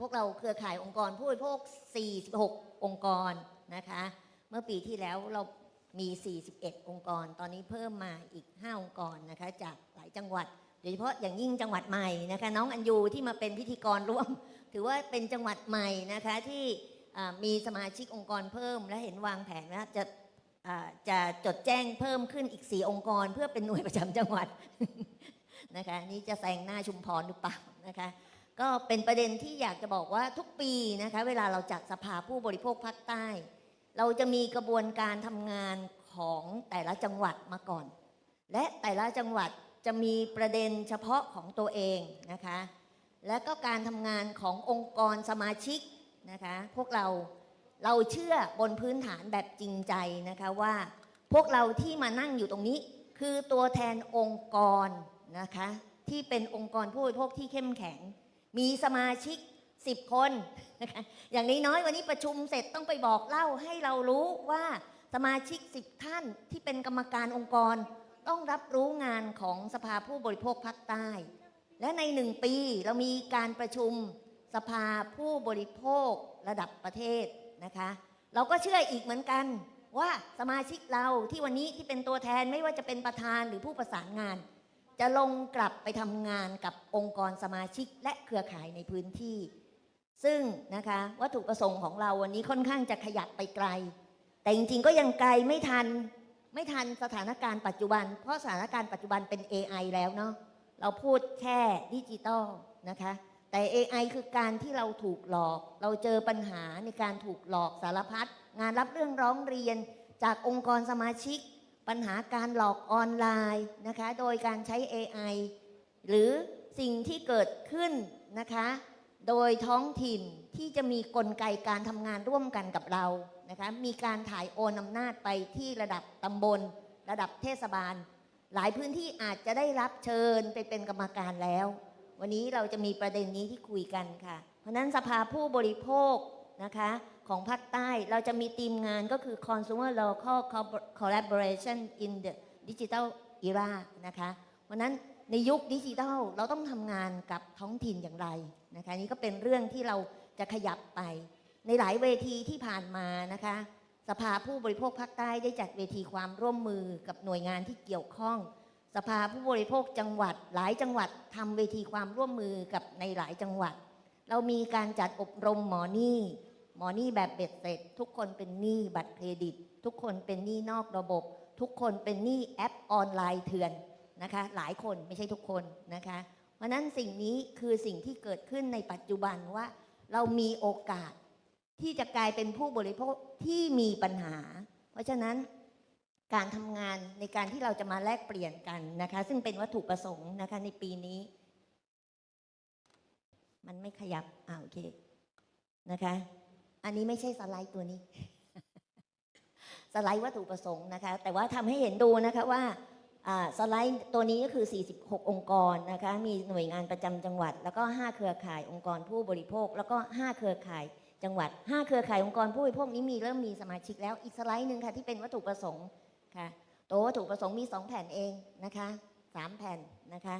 พวกเราเครือข่ายองค์กรผู้บริโภค 46 องค์กรนะคะ เมื่อปีที่แล้วเรามี 41 องค์กร ตอนนี้เพิ่มมาอีก 5 องค์กรนะคะ จากหลายจังหวัด โดยเฉพาะอย่างยิ่งจังหวัดใหม่นะคะ น้องอัญยูที่มาเป็นพิธีกรร่วม ถือว่าเป็นจังหวัดใหม่นะคะที่มีสมาชิกองค์กรเพิ่ม และเห็นวางแผนว่าจะจะจดแจ้งเพิ่มขึ้นอีก 4 องค์กร เพื่อเป็นหน่วยประจำจังหวัดนะคะนี่จะแซงหน้าชุมพรหรือเปล่านะคะ ก็เป็นประเด็นที่อยากจะบอกว่าทุกปีนะคะเวลาเราจัดสภาผู้บริโภคภาคใต้ เราจะมีกระบวนการทำงานของแต่ละจังหวัดมาก่อน และแต่ละจังหวัดจะมีประเด็นเฉพาะของตัวเองนะคะ และก็การทำงานขององค์กรสมาชิกนะคะพวกเราเราเชื่อบนพื้นฐานแบบจริงใจนะคะว่า พวกเราที่มานั่งอยู่ตรงนี้ คือตัวแทนองค์กรนะคะที่เป็นองค์กรผู้บริโภคที่เข้มแข็ง มีสมาชิก 10 คนนะคะอย่างน้อยๆวันนี้ประชุมเสร็จต้องไปบอกเล่าให้เรารู้ว่าสมาชิก 10 ท่านที่เป็นกรรมการองค์กร ต้องรับรู้งานของสภาผู้บริโภคภาคใต้ และในหนึ่งปีเรามีการประชุมสภาผู้บริโภคระดับประเทศนะคะ เราก็เชื่ออีกเหมือนกันว่าสมาชิกเราที่วันนี้ที่เป็นตัวแทนไม่ว่าจะเป็นประธานหรือผู้ประสานงาน จะลงกลับไปทำงานกับองค์กรสมาชิกและเครือข่ายในพื้นที่ ซึ่งนะคะวัตถุประสงค์ของเราวันนี้ค่อนข้างจะขยับไปไกล แต่จริงๆก็ยังไกลไม่ทันไม่ทันสถานการณ์ปัจจุบัน เพราะสถานการณ์ปัจจุบันเป็น AI แล้วเนาะเราพูดแค่ดิจิตอลนะคะแต่ AI คือการที่เราถูกหลอก เราเจอปัญหาในการถูกหลอกสารพัดงานรับเรื่องร้องเรียนจากองค์กรสมาชิก ปัญหาการหลอกออนไลน์นะคะ โดยการใช้ AI หรือสิ่งที่เกิดขึ้นนะคะ โดยท้องถิ่นที่จะมีกลไกการทำงานร่วมกันกับเรานะคะ มีการถ่ายโอนอำนาจไปที่ระดับตำบล ระดับเทศบาล หลายพื้นที่อาจจะได้รับเชิญไปเป็นกรรมการแล้ว วันนี้เราจะมีประเด็นนี้ที่คุยกันค่ะ เพราะฉะนั้นสภาผู้บริโภคนะคะ ของภาคใต้ เราจะมีทีมงานก็คือ consumer local collaboration in the digital era นะคะเพราะฉะนั้นในยุคดิจิทัลเราต้องทำงานกับท้องถิ่นอย่างไรนะคะนี่ก็เป็นเรื่องที่เราจะขยับไป ในหลายเวทีที่ผ่านมานะคะสภาผู้บริโภคภาคใต้ได้จัดเวทีความร่วมมือกับหน่วยงานที่เกี่ยวข้อง สภาผู้บริโภคจังหวัด หลายจังหวัดทำเวทีความร่วมมือกับในหลายจังหวัด เรามีการจัดอบรมหมอนี้ห มอนี้แบบเบ็ดเสร็จ ทุกคนเป็นหนี้บัตรเครดิต ทุกคนเป็นหนี้นอกระบบ ทุกคนเป็นหนี้แอปออนไลน์เถื่อนนะคะหลายคนไม่ใช่ทุกคนนะคะ เพราะนั้นสิ่งนี้คือสิ่งที่เกิดขึ้นในปัจจุบันว่า เรามีโอกาสที่จะกลายเป็นผู้บริโภคที่มีปัญหา เพราะฉะนั้นการทำงานในการที่เราจะมาแลกเปลี่ยนกันนะคะ ซึ่งเป็นวัตถุประสงค์นะคะในปีนี้ มันไม่ขยับอ่าโอเคนะคะ อันนี้ไม่ใช่สไลด์ตัวนี้ สไลด์วัตถุประสงค์นะคะ แต่ว่าทำให้เห็นดูนะคะว่าสไลด์ตัวนี้ก็คือ 46 องค์กรนะคะ มีหน่วยงานประจำจังหวัด แล้วก็ 5 เครือข่ายองค์กรผู้บริโภค แล้วก็ 5 เครือข่ายจังหวัด 5 เครือข่ายองค์กรผู้บริโภคนี้มีเริ่มมีสมาชิกแล้ว อีกสไลด์หนึ่งค่ะที่เป็นวัตถุประสงค์ค่ะ ตัววัตถุประสงค์มี 2 แผ่นเองนะคะ 3 แผ่นนะคะ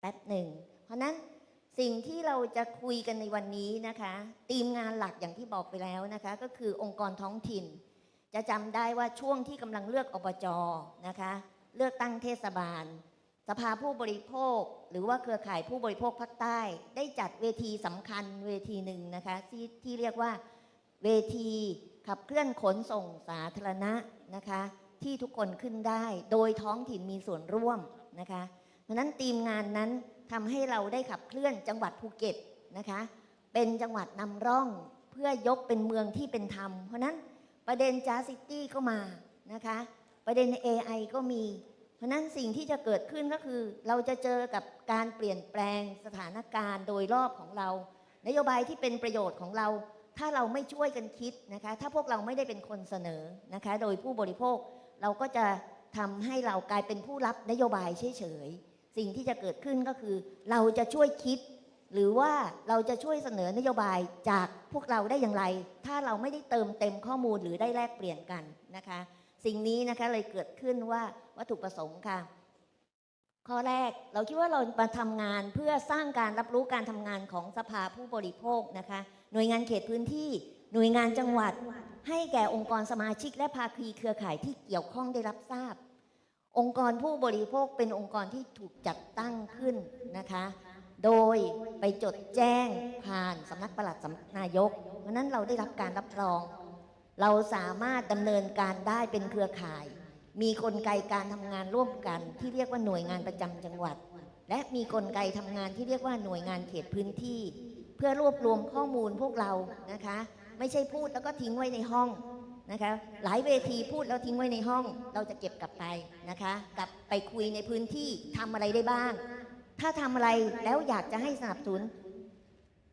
แป๊บหนึ่ง เพราะนั้น สิ่งที่เราจะคุยกันในวันนี้นะคะทีมงานหลักอย่างที่บอกไปแล้วนะคะ ก็คือองค์กรท้องถิ่น จะจำได้ว่าช่วงที่กำลังเลือกอบจนะคะ เลือกตั้งเทศบาล สภาผู้บริโภค หรือว่าเครือข่ายผู้บริโภคภาคใต้ ได้จัดเวทีสำคัญเวทีหนึ่งนะคะที่ที่เรียกว่าเวทีขับเคลื่อนขนส่งสาธารณะนะคะ ที่ทุกคนขึ้นได้โดยท้องถิ่นมีส่วนร่วมนะคะเพราะฉะนั้นทีมงานนั้น ทำให้เราได้ขับเคลื่อนจังหวัดภูเก็ตนะคะ เป็นจังหวัดนำร่องเพื่อยกเป็นเมืองที่เป็นธรรม เพราะนั้นประเด็นจาซิตี้ก็มานะคะ ประเด็น AI ก็มี เพราะฉะนั้นสิ่งที่จะเกิดขึ้นก็คือ เราจะเจอกับการเปลี่ยนแปลงสถานการณ์โดยรอบของเรา นโยบายที่เป็นประโยชน์ของเรา ถ้าเราไม่ช่วยกันคิดนะคะ ถ้าพวกเราไม่ได้เป็นคนเสนอนะคะ โดยผู้บริโภคเราก็จะทำให้เรากลายเป็นผู้รับนโยบายเฉยๆ สิ่งที่จะเกิดขึ้นก็คือ เราจะช่วยคิด หรือว่าเราจะช่วยเสนอนโยบายจากพวกเราได้อย่างไร ถ้าเราไม่ได้เติมเต็มข้อมูลหรือได้แลกเปลี่ยนกันนะคะ สิ่งนี้นะคะเลยเกิดขึ้นว่าวัตถุประสงค์ค่ะ ข้อแรกเราคิดว่าเรามาทำงานเพื่อสร้างการรับรู้การทำงานของสภาผู้บริโภคนะคะ หน่วยงานเขตพื้นที่ หน่วยงานจังหวัด ให้แก่องค์กรสมาชิก และภาคีเครือข่ายที่เกี่ยวข้องได้รับทราบ องค์กรผู้บริโภคเป็นองค์กรที่ถูกจัดตั้งขึ้นนะคะ โดยไปจดแจ้งผ่านสำนักปลัดสำนักนายก เพราะฉะนั้นเราได้รับการรับรอง เราสามารถดำเนินการได้เป็นเครือข่าย มีกลไกการทำงานร่วมกัน ที่เรียกว่าหน่วยงานประจำจังหวัด และมีกลไกทำงานที่เรียกว่าหน่วยงานเขตพื้นที่ เพื่อรวบรวมข้อมูลพวกเรานะคะ ไม่ใช่พูดแล้วก็ทิ้งไว้ในห้อง นะคะหลายเวทีพูดแล้วทิ้งไว้ในห้อง เราจะเก็บกลับไปนะคะกลับไปคุยในพื้นที่ทำอะไรได้บ้าง ถ้าทำอะไรแล้วอยากจะให้สนับสนุน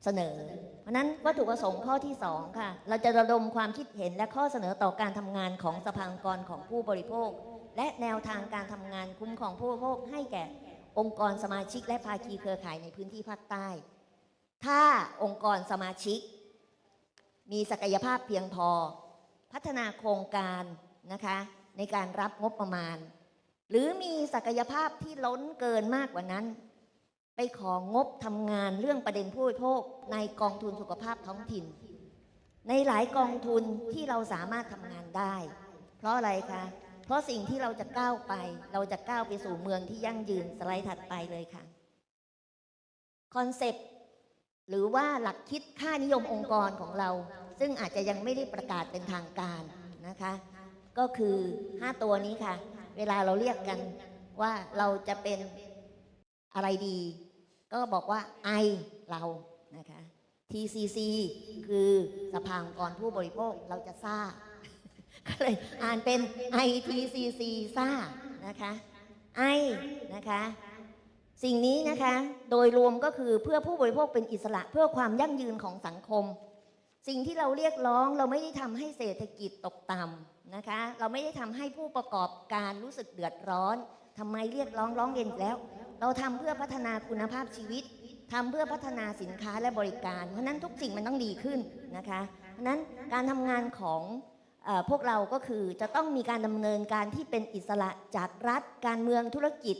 เสนอ เพราะนั้นวัตถุประสงค์ข้อที่ 2 ค่ะ เราจะระดมความคิดเห็นและข้อเสนอต่อการทำงานของสภางกรของผู้บริโภค และแนวทางการทำงานคุ้มของผู้บริโภคให้แก่องค์กรสมาชิกและภาคีเครือข่ายในพื้นที่ภาคใต้ ถ้าองค์กรสมาชิก มีศักยภาพเพียงพอ พัฒนาโครงการนะคะในการรับงบประมาณ หรือมีศักยภาพที่ล้นเกินมากกว่านั้น ไปของงบทำงานเรื่องประเด็นผู้บริโภคในกองทุนสุขภาพท้องถิ่น ในหลายกองทุนที่เราสามารถทำงานได้ เพราะอะไรคะ เพราะสิ่งที่เราจะก้าวไป เราจะก้าวไปสู่เมืองที่ยั่งยืนสไลด์ถัดไปเลยค่ะคอนเซปต์หรือว่าหลักคิดค่านิยมองค์กรของเรา ซึ่งอาจจะยังไม่ได้ประกาศเป็นทางการนะคะ ก็คือ 5 ตัวนี้ค่ะ เวลาเราเรียกกันว่าเราจะเป็นอะไรดี ก็บอกว่า I เรานะคะ TCC คือสภาองค์กรผู้บริโภคเราจะซ่าก็เลยอ่านเป็น ITCC ซ่านะคะ I นะคะสิ่งนี้นะคะ โดยรวมก็คือเพื่อผู้บริโภคเป็นอิสระเพื่อความยั่งยืนของสังคม สิ่งที่เราเรียกร้องเราไม่ได้ทำให้เศรษฐกิจตกต่ำนะคะ เราไม่ได้ทำให้ผู้ประกอบการรู้สึกเดือดร้อนทำไมเรียกร้องร้องเรียนแล้ว เราทำเพื่อพัฒนาคุณภาพชีวิตทำเพื่อพัฒนาสินค้าและบริการ เพราะนั้นทุกสิ่งมันต้องดีขึ้นนะคะเพราะนั้นการทำงานของอพวกเราก็คือจะต้องมีการดำเนินการที่เป็นอิสระจากรัฐ การเมืองธุรกิจ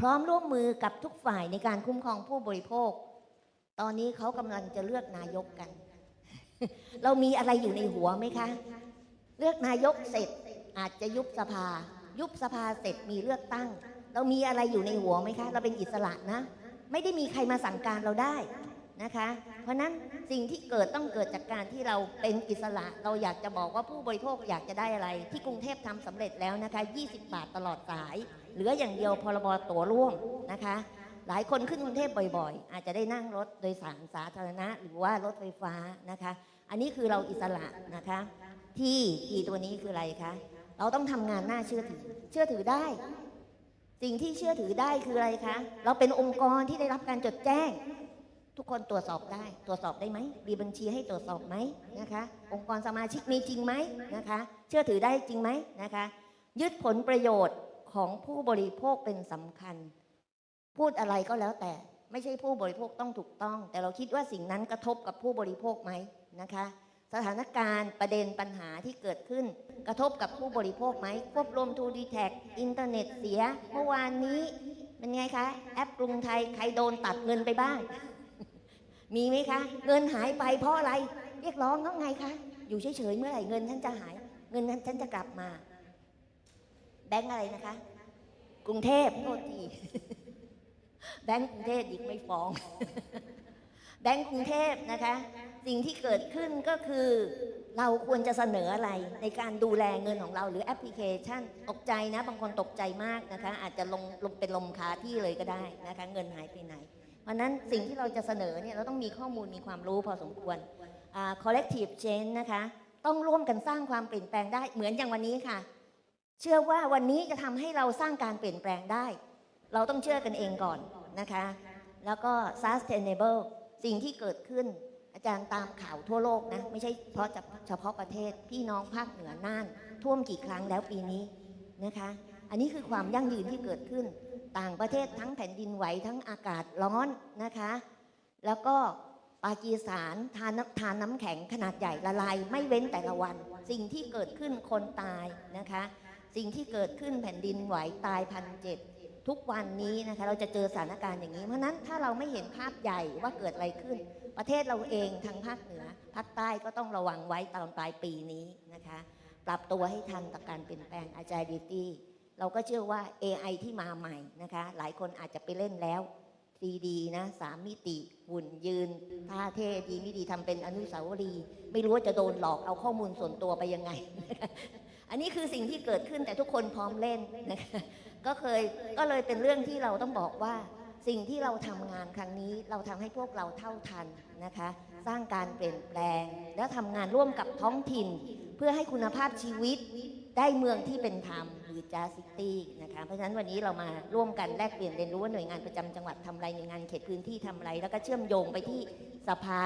พร้อมร่วมมือกับทุกฝ่ายในการคุ้มครองผู้บริโภค ตอนนี้เขากำลังจะเลือกนายกกัน เรามีอะไรอยู่ในหัวไหมคะ เลือกนายกเสร็จอาจจะยุบสภา ยุบสภาเสร็จมีเลือกตั้ง เรามีอะไรอยู่ในหัวไหมคะ เราเป็นอิสระนะ ไม่ได้มีใครมาสั่งการเราได้นะคะ เพราะนั้นสิ่งที่เกิดต้องเกิดจากการที่เราเป็นอิสระ เราอยากจะบอกว่าผู้บริโภคอยากจะได้อะไร ที่กรุงเทพทำสำเร็จแล้วนะคะ 20 บาทตลอดสาย เหลืออย่างเดียวพรบตั๋วร่วมนะคะ หลายคนขึ้นกรุงเทพบ่อยๆ อาจจะได้นั่งรถโดยสารสาธารณะ หรือว่ารถไฟฟ้านะคะ อันนี้คือเราอิสระนะคะ ที่อีตัวนี้คืออะไรคะ เราต้องทำงานน่าเชื่อถือ เชื่อถือได้ สิ่งที่เชื่อถือได้คืออะไรคะ เราเป็นองค์กรที่ได้รับการจดแจ้ง ทุกคนตรวจสอบได้ ตรวจสอบได้ไหม มีบัญชีให้ตรวจสอบไหมนะคะ องค์กรสมาชิกมีจริงไหมนะคะ เชื่อถือได้จริงไหมนะคะ ยึดผลประโยชน์ของผู้บริโภคเป็นสำคัญ พูดอะไรก็แล้วแต่ ไม่ใช่ผู้บริโภคต้องถูกต้อง แต่เราคิดว่าสิ่งนั้นกระทบกับผู้บริโภคไหมนะคะ สถานการณ์ประเด็นปัญหาที่เกิดขึ้น กระทบกับผู้บริโภคไหมควบรวมทูดีแท็กอินเทอร์เน็ตเสีย เมื่อวานนี้เป็นไงคะแอปกรุงไทยใครโดนตัดเงินไปบ้าง มีไหมคะ เงินหายไปเพราะอะไร เรียกร้องเขาไงคะอยู่เฉยๆเมื่อไหร่เงินฉันจะหาย เงินนั้นฉันจะกลับมา แบงก์อะไรนะคะ กรุงเทพโทษที แบงก์กรุงเทพอีกไม่ฟ้อง แบงก์กรุงเทพนะคะ สิ่งที่เกิดขึ้นก็คือ เราควรจะเสนออะไรในการดูแลเงินของเราหรือแอปพลิเคชันตกใจนะ บางคนตกใจมากนะคะ อาจจะลงลงเป็นลมคาที่เลยก็ได้นะคะ เงินหายไปไหน เพราะนั้นสิ่งที่เราจะเสนอเนี่ยเราต้องมีข้อมูลมีความรู้พอสมควร collective change นะคะ ต้องร่วมกันสร้างความเปลี่ยนแปลงได้เหมือนอย่างวันนี้ค่ะ เชื่อว่าวันนี้จะทำให้เราสร้างการเปลี่ยนแปลงได้ เราต้องเชื่อกันเองก่อน นะคะ แล้วก็ sustainable สิ่งที่เกิดขึ้น อาจารย์ตามข่าวทั่วโลกนะ ไม่ใช่เพราะเฉพาะประเทศ พี่น้องภาคเหนือน่าน ท่วมกี่ครั้งแล้วปีนี้นะคะ อันนี้คือความยั่งยืนที่เกิดขึ้น ต่างประเทศทั้งแผ่นดินไหวทั้งอากาศร้อนนะคะ แล้วก็ปากีสถานทานทานน้ำแข็งขนาดใหญ่ละลาย ไม่เว้นแต่ละวัน สิ่งที่เกิดขึ้นคนตายนะคะ สิ่งที่เกิดขึ้นแผ่นดินไหวตายพันเจ็ด ทุกวันนี้นะคะเราจะเจอสถานการณ์อย่างนี้ เพราะนั้นถ้าเราไม่เห็นภาพใหญ่ว่าเกิดอะไรขึ้น ประเทศเราเองทางภาคเหนือภาคใต้ก็ต้องระวังไว้ตอนปลายปีนี้นะคะ ปรับตัวให้ทันต่อการเปลี่ยนแปลง agility เราก็เชื่อว่า AI ที่มาใหม่นะคะ หลายคนอาจจะไปเล่นแล้ว 3D นะสามมิติหุ่นยืนท่าเท่ดีไม่ดีทำเป็นอนุสาวรีย์ไม่รู้ว่าจะโดนหลอกเอาข้อมูลส่วนตัวไปยังไง อันนี้คือสิ่งที่เกิดขึ้นแต่ทุกคนพร้อมเล่นนะคะ ก็เคยก็เลยเป็นเรื่องที่เราต้องบอกว่า สิ่งที่เราทำงานครั้งนี้เราทำให้พวกเราเท่าทันนะคะ สร้างการเปลี่ยนแปลง และทำงานร่วมกับท้องถิ่น เพื่อให้คุณภาพชีวิตได้เมืองที่เป็นธรรมหรือจาซิตี้นะคะเพราะฉะนั้นวันนี้เรามาร่วมกันแลกเปลี่ยนเรียนรู้ว่าหน่วยงานประจำจังหวัดทำอะไรหน่วยงานเขตพื้นที่ทำอะไรแล้วก็เชื่อมโยงไปที่สภา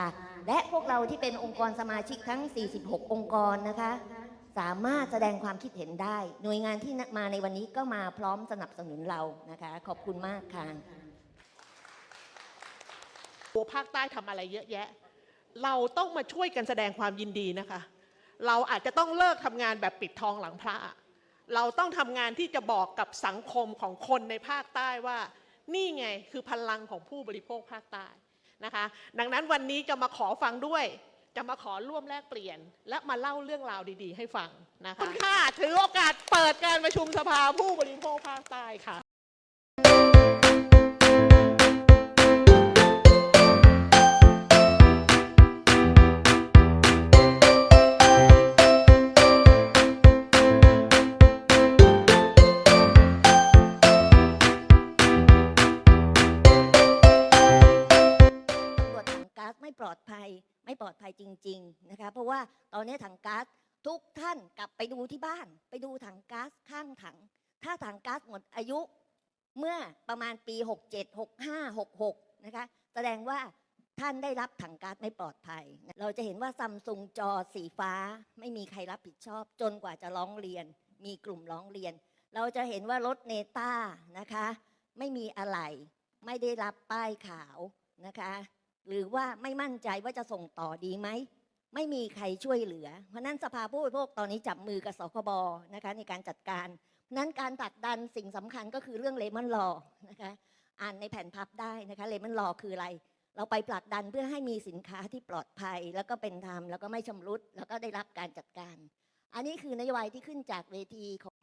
และพวกเราที่เป็นองค์กรสมาชิกทั้ง 46 องค์กรนะคะ สามารถแสดงความคิดเห็นได้ หน่วยงานที่มาในวันนี้ก็มาพร้อมสนับสนุนเรานะคะ ขอบคุณมากค่ะตัวภาคใต้ทำอะไรเยอะแยะ เราต้องมาช่วยกันแสดงความยินดีนะคะ เราอาจจะต้องเลิกทำงานแบบปิดทองหลังพระ เราต้องทำงานที่จะบอกกับสังคมของคนในภาคใต้ว่า นี่ไงคือพลังของผู้บริโภคภาคใต้นะคะ ดังนั้นวันนี้จะมาขอฟังด้วย จะมาขอร่วมแลกเปลี่ยน และมาเล่าเรื่องราวดี ๆ ให้ฟังนะคะคุณค่ะ ถือโอกาสเปิดการประชุมสภาผู้บริโภคภาคใต้ค่ะ จริงๆนะคะเพราะว่าตอนนี้ถังก๊าซทุกท่านกลับไปดูที่บ้าน ไปดูถังก๊าซข้างถัง ถ้าถังก๊าซหมดอายุเมื่อประมาณปี 67 65 66 นะคะ แสดงว่าท่านได้รับถังก๊าซไม่ปลอดภัย เราจะเห็นว่าซัมซุงจอสีฟ้าไม่มีใครรับผิดชอบ จนกว่าจะร้องเรียน มีกลุ่มร้องเรียน เราจะเห็นว่ารถเนต้านะคะ ไม่มีอะไร ไม่ได้รับป้ายขาวนะคะ หรือว่าไม่มั่นใจว่าจะส่งต่อดีไหม ไม่มีใครช่วยเหลือ เพราะนั้นสภาผู้บริโภคตอนนี้จับมือกับสคบนะคะในการจัดการเพราะนั้นการผลักดันสิ่งสำคัญก็คือเรื่องเลมอนลอนะคะอ่านในแผ่นพับได้นะคะเลมอนลอคืออะไร เราไปผลักดันเพื่อให้มีสินค้าที่ปลอดภัย แล้วก็เป็นธรรมแล้วก็ไม่ชำรุด แล้วก็ได้รับการจัดการ อันนี้คือนโยบายที่ขึ้นจากเวทีของ